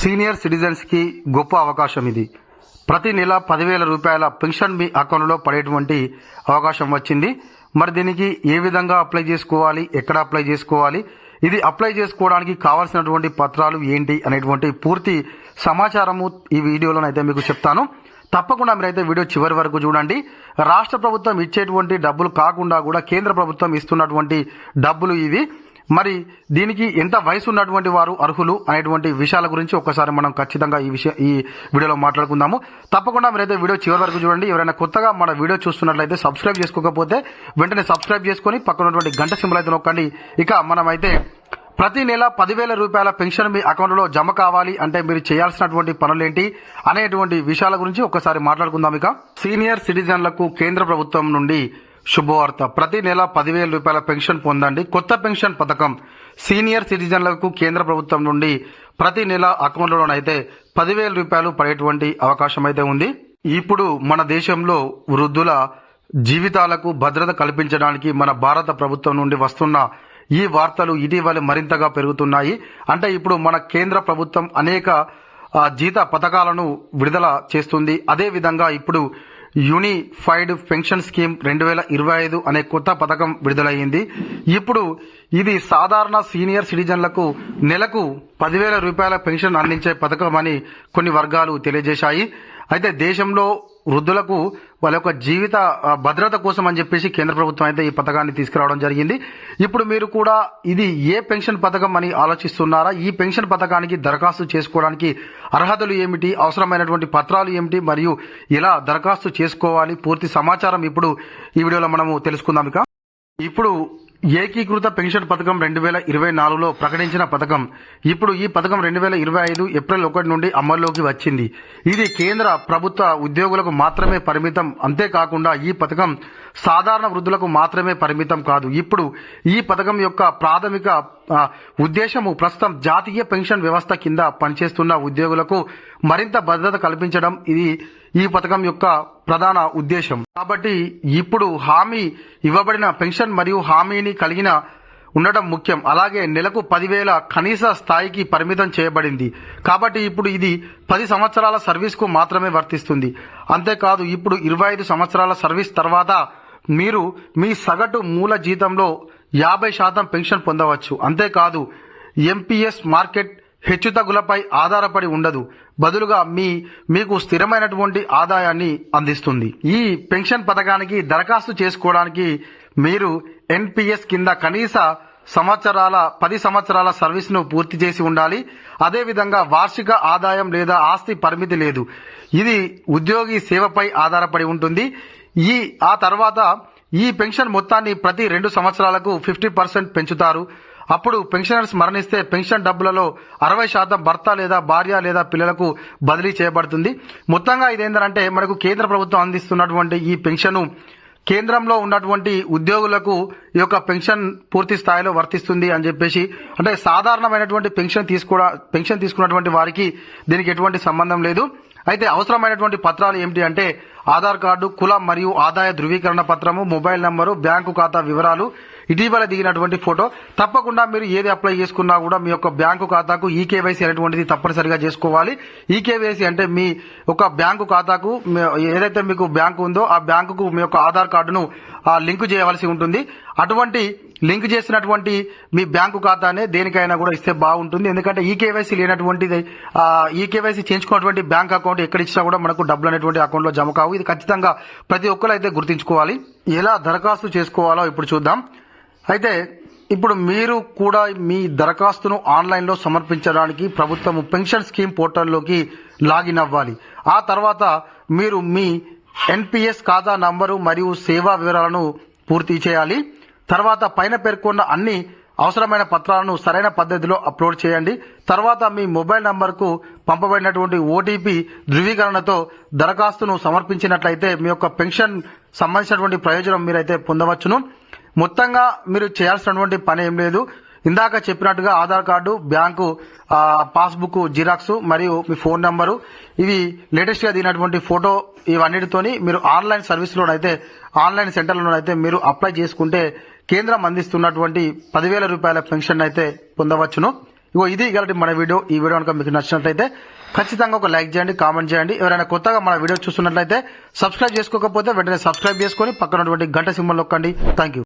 Senior సిటిజన్స్కి గొప్ప అవకాశం ఇది. ప్రతి నెల పదివేల రూపాయల పెన్షన్ మీ అకౌంట్లో పడేటువంటి అవకాశం వచ్చింది. మరి దీనికి ఏ విధంగా అప్లై చేసుకోవాలి? ఎక్కడ అప్లై చేసుకోవాలి? ఇది అప్లై చేసుకోవడానికి కావాల్సినటువంటి పత్రాలు ఏంటి? అనేటువంటి పూర్తి సమాచారము ఈ వీడియోలోనైతే మీకు చెప్తాను. తప్పకుండా మీరైతే వీడియో చివరి వరకు చూడండి. రాష్ట్ర ప్రభుత్వం ఇచ్చేటువంటి డబ్బులు కాకుండా కూడా కేంద్ర ప్రభుత్వం ఇస్తున్నటువంటి డబ్బులు ఇవి. మరి దీనికి ఎంత వయసు ఉన్నటువంటి వారు అర్హులు అనేటువంటి విషయాల గురించి ఒకసారి మనం ఖచ్చితంగా ఈ విషయం ఈ వీడియోలో మాట్లాడుకుందాము. తప్పకుండా మీరైతే వీడియో చివరి వరకు చూడండి. ఎవరైనా కొత్తగా మన వీడియో చూస్తున్నట్లయితే సబ్స్క్రైబ్ చేసుకోకపోతే వెంటనే సబ్స్క్రైబ్ చేసుకొని పక్కన ఉన్నటువంటి గంట సింబల్ అయితే నొక్కండి. ఇక మనమైతే ప్రతి నెల పదివేల రూపాయల పెన్షన్ మీ అకౌంట్లో జమ కావాలి అంటే మీరు చేయాల్సినటువంటి పనులేంటి అనేటువంటి విషయాల గురించి ఒకసారి మాట్లాడుకుందాం ఇక. సీనియర్ సిటిజన్లకు కేంద్ర ప్రభుత్వం నుండి శుభవార్త. ప్రతి నెల పదివేల రూపాయల పెన్షన్ పొందండి. కొత్త పెన్షన్ పథకం సీనియర్ సిటిజన్లకు కేంద్ర ప్రభుత్వం నుండి ప్రతి నెల అకౌంట్లోనైతే పదివేల రూపాయలు పడేటువంటి అవకాశం అయితే ఉంది. ఇప్పుడు మన దేశంలో వృద్ధుల జీవితాలకు భద్రత కల్పించడానికి మన భారత ప్రభుత్వం నుండి వస్తున్న ఈ వార్తలు ఇటీవల మరింతగా పెరుగుతున్నాయి. అంటే ఇప్పుడు మన కేంద్ర ప్రభుత్వం అనేక జీత పథకాలను విడుదల చేస్తుంది. అదే విధంగా ఇప్పుడు యూనిఫైడ్ పెన్షన్ స్కీమ్ రెండు వేల ఇరవై ఐదు అనే కొత్త పథకం విడుదలయ్యింది. ఇప్పుడు ఇది సాధారణ సీనియర్ సిటిజన్లకు నెలకు పదివేల రూపాయల పెన్షన్ అందించే పథకం అని కొన్ని వర్గాలు తెలియజేశాయి. అయితే దేశంలో వృద్ధులకు వాళ్ళ యొక్క జీవిత భద్రత కోసం అని చెప్పేసి కేంద్ర ప్రభుత్వం అయితే ఈ పథకాన్ని తీసుకురావడం జరిగింది. ఇప్పుడు మీరు కూడా ఇది ఏ పెన్షన్ పథకం అని ఆలోచిస్తున్నారా? ఈ పెన్షన్ పథకానికి దరఖాస్తు చేసుకోవడానికి అర్హతలు ఏమిటి? అవసరమైనటువంటి పత్రాలు ఏమిటి? మరియు ఎలా దరఖాస్తు చేసుకోవాలి? పూర్తి సమాచారం ఇప్పుడు ఈ వీడియోలో మనము తెలుసుకుందాం ఇక. ఇప్పుడు ఏకీకృత పెన్షన్ పథకం రెండు వేల ఇరవై నాలుగులో ప్రకటించిన పథకం. ఇప్పుడు ఈ పథకం రెండు వేల ఇరవై ఐదు ఏప్రిల్ ఒకటి నుండి అమల్లోకి వచ్చింది. ఇది కేంద్ర ప్రభుత్వ ఉద్యోగులకు మాత్రమే పరిమితం. అంతేకాకుండా ఈ పథకం సాధారణ వృద్ధులకు మాత్రమే పరిమితం కాదు. ఇప్పుడు ఈ పథకం యొక్క ప్రాథమిక ఉద్దేశము ప్రస్తుతం జాతీయ పెన్షన్ వ్యవస్థ కింద పనిచేస్తున్న ఉద్యోగులకు మరింత భద్రత కల్పించడం. ఇది ఈ పథకం యొక్క ప్రధాన ఉద్దేశం. కాబట్టి ఇప్పుడు హామీ ఇవ్వబడిన పెన్షన్ మరియు హామీని కలిగిన ఉండటం ముఖ్యం. అలాగే నెలకు పదివేల కనీస స్థాయికి పరిమితం చేయబడింది. కాబట్టి ఇప్పుడు ఇది పది సంవత్సరాల సర్వీస్కు మాత్రమే వర్తిస్తుంది. అంతేకాదు ఇప్పుడు ఇరవై ఐదు సంవత్సరాల సర్వీస్ తర్వాత మీరు మీ సగటు మూల జీతంలో యాభై శాతం పెన్షన్ పొందవచ్చు. అంతేకాదు ఎంపీఎస్ మార్కెట్ హెచ్చుతగ్గులపై ఆధారపడి ఉండదు. బదులుగా మీ మీకు స్థిరమైనటువంటి ఆదాయాన్ని అందిస్తుంది. ఈ పెన్షన్ పథకానికి దరఖాస్తు చేసుకోవడానికి మీరు ఎన్పిఎస్ కింద కనీస సంవత్సరాల పది సంవత్సరాల సర్వీస్ను పూర్తి చేసి ఉండాలి. అదేవిధంగా వార్షిక ఆదాయం లేదా ఆస్తి పరిమితి లేదు. ఇది ఉద్యోగి సేవపై ఆధారపడి ఉంటుంది. ఈ ఆ తర్వాత ఈ పెన్షన్ మొత్తాన్ని ప్రతి రెండు సంవత్సరాలకు ఫిఫ్టీ పర్సెంట్ పెంచుతారు. అప్పుడు పెన్షనర్స్ మరణిస్తే పెన్షన్ డబ్బులలో అరవై శాతం భర్త లేదా భార్య లేదా పిల్లలకు బదిలీ చేయబడుతుంది. మొత్తంగా ఇదేంటంటే మనకు కేంద్ర ప్రభుత్వం అందిస్తున్నటువంటి ఈ పెన్షన్ కేంద్రంలో ఉన్నటువంటి ఉద్యోగులకు ఈ యొక్క పెన్షన్ పూర్తి స్థాయిలో వర్తిస్తుంది అని చెప్పేసి అంటే సాధారణమైనటువంటి పెన్షన్ తీసుకో పెన్షన్ తీసుకున్నటువంటి వారికి దీనికి ఎటువంటి సంబంధం లేదు. అయితే అవసరమైనటువంటి పత్రాలు ఏమిటి అంటే ఆధార్ కార్డు కుల మరియు ఆదాయ ధృవీకరణ పత్రము మొబైల్ నంబరు బ్యాంకు ఖాతా వివరాలు ఇటీవల దిగినటువంటి ఫోటో. తప్పకుండా మీరు ఏది అప్లై చేసుకున్నా కూడా మీ యొక్క బ్యాంకు ఖాతాకు ఈకేవైసీ అనేటువంటిది తప్పనిసరిగా చేసుకోవాలి. ఈకేవైసీ అంటే మీ ఒక బ్యాంకు ఖాతాకు ఏదైతే మీకు బ్యాంకు ఉందో ఆ బ్యాంకుకు మీ యొక్క ఆధార్ కార్డును లింకు చేయవలసి ఉంటుంది. అటువంటి లింక్ చేసినటువంటి మీ బ్యాంకు ఖాతానే దేనికైనా కూడా ఇస్తే బాగుంటుంది. ఎందుకంటే ఈ లేనటువంటిది ఈకేవైసీ ఈ కేవైసీ చేయించుకున్నటువంటి బ్యాంక్ అకౌంట్ ఎక్కడ ఇచ్చినా కూడా మనకు డబ్బులు అనేటువంటి అకౌంట్లో జమ కావు. ఇది ఖచ్చితంగా ప్రతి ఒక్కరు అయితే గుర్తుంచుకోవాలి. ఎలా దరఖాస్తు చేసుకోవాలో ఇప్పుడు చూద్దాం. అయితే ఇప్పుడు మీరు కూడా మీ దరఖాస్తును ఆన్లైన్లో సమర్పించడానికి ప్రభుత్వం పెన్షన్ స్కీమ్ పోర్టల్లోకి లాగిన్ అవ్వాలి. ఆ తర్వాత మీరు మీ ఎన్పిఎస్ ఖాతా నంబరు మరియు సేవా వివరాలను పూర్తి చేయాలి. తర్వాత పైన పేర్కొన్న అన్ని అవసరమైన పత్రాలను సరైన పద్ధతిలో అప్లోడ్ చేయండి. తర్వాత మీ మొబైల్ నంబర్కు పంపబడినటువంటి ఓటీపీ ధృవీకరణతో దరఖాస్తును సమర్పించినట్లయితే మీ యొక్క పెన్షన్ సంబంధించినటువంటి ప్రయోజనం మీరైతే పొందవచ్చును. మొత్తంగా మీరు చేయాల్సినటువంటి పని ఏం లేదు. ఇందాక చెప్పినట్టుగా Aadhaar card bank passbook xerox మరియు మీ ఫోన్ నంబరు. ఇవి లేటెస్ట్గా దిగినటువంటి ఫోటో ఇవన్నిటితోని మీరు ఆన్లైన్ సర్వీస్లోనైతే ఆన్లైన్ సెంటర్లోనైతే మీరు అప్లై చేసుకుంటే కేంద్రం అందిస్తున్నటువంటి పదివేల రూపాయల పెన్షన్ అయితే పొందవచ్చును. ఇగో ఇది కాబట్టి మన వీడియో. ఈ వీడియో కనుక మీకు నచ్చినట్లయితే ఖచ్చితంగా ఒక లైక్ చేయండి కామెంట్ చేయండి. ఎవరైనా కొత్తగా మన వీడియో చూస్తున్నట్లయితే సబ్స్క్రైబ్ చేసుకోకపోతే వెంటనే సబ్స్క్రైబ్ చేసుకొని పక్కనటువంటి గంట సింబల్ నొక్కండి. Thank you